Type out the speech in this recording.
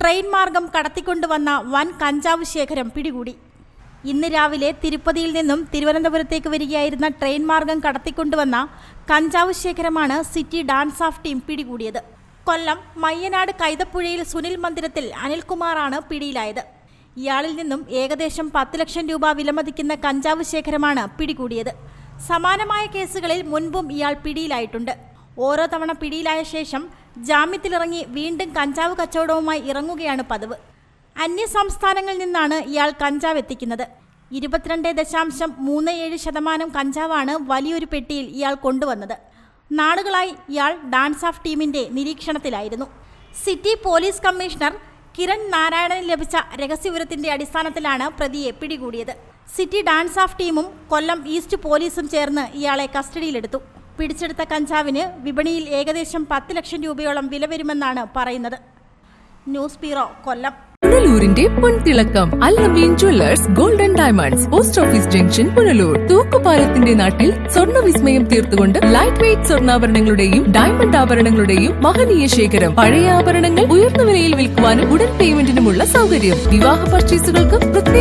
Train മാർഗം കടത്തിക്കൊണ്ടുവന്ന വൻ കഞ്ചാവ് ശേഖരം പിടികൂടി. ഇന്ന് രാവിലെ തിരുപ്പതിയിൽ നിന്നും തിരുവനന്തപുരത്തേക്ക് വരികയായിരുന്ന ട്രെയിൻ മാർഗം കടത്തിക്കൊണ്ടുവന്ന കഞ്ചാവ് ശേഖരമാണ് സിറ്റി ഡാൻസ് ഓഫ് ടീം പിടികൂടിയത്. കൊല്ലം മയ്യനാട് കൈതപ്പുഴയിൽ സുനിൽ മന്ദിരത്തിൽ അനിൽകുമാറാണ് പിടിയിലായത്. ഇയാളിൽ നിന്നും ഏകദേശം പത്ത് ലക്ഷം രൂപ വിലമതിക്കുന്ന കഞ്ചാവ് ശേഖരമാണ് പിടികൂടിയത്. സമാനമായ കേസുകളിൽ മുൻപും ഇയാൾ പിടിയിലായിട്ടുണ്ട്. ഓരോ തവണ പിടിയിലായ ശേഷം ജാമ്യത്തിലിറങ്ങി വീണ്ടും കഞ്ചാവ് കച്ചവടവുമായി ഇറങ്ങുകയാണ് പതിവ്. അന്യ സംസ്ഥാനങ്ങളിൽ നിന്നാണ് ഇയാൾ കഞ്ചാവ് എത്തിക്കുന്നത്. ഇരുപത്തിരണ്ട് ദശാംശം മൂന്ന് ഏഴ് ശതമാനം കഞ്ചാവാണ് വലിയൊരു പെട്ടിയിൽ ഇയാൾ കൊണ്ടുവന്നത്. നാളുകളായി ഇയാൾ ഡാൻസ് ഓഫ് ടീമിന്റെ നിരീക്ഷണത്തിലായിരുന്നു. സിറ്റി പോലീസ് കമ്മീഷണർ കിരൺ നാരായണന് ലഭിച്ച രഹസ്യവിവരത്തിന്റെ അടിസ്ഥാനത്തിലാണ് പ്രതിയെ പിടികൂടിയത്. സിറ്റി ഡാൻസ് ഓഫ് ടീമും കൊല്ലം ഈസ്റ്റ് പോലീസും ചേർന്ന് ഇയാളെ കസ്റ്റഡിയിലെടുത്തു. പിടിച്ചെടുത്ത കഞ്ചാവിന് വിപണിയിൽ ഏകദേശം പത്ത് ലക്ഷം രൂപയോളം വില വരുമെന്നാണ് പറയുന്നത്. News bureau Kollam. പുനലൂരിന്റെ പൊൻതിളക്കം Alameen jewellers golden diamonds post office junction Punalur തൂക്കുപാലത്തിന്റെ നാട്ടിൽ സ്വർണ വിസ്മയം തീർത്തുകൊണ്ട് ലൈറ്റ് വെയിറ്റ് സ്വർണാഭരണങ്ങളുടെയും ഡയമണ്ട് ആഭരണങ്ങളുടെയും മഹനീയ ശേഖരം പഴയ ആഭരണങ്ങൾ ഉയർന്ന വിലയിൽ വിൽക്കുവാനും ഉടൻ പേയ്മെന്റിനുമുള്ള സൗകര്യം. വിവാഹ പർച്ചേസുകൾക്ക്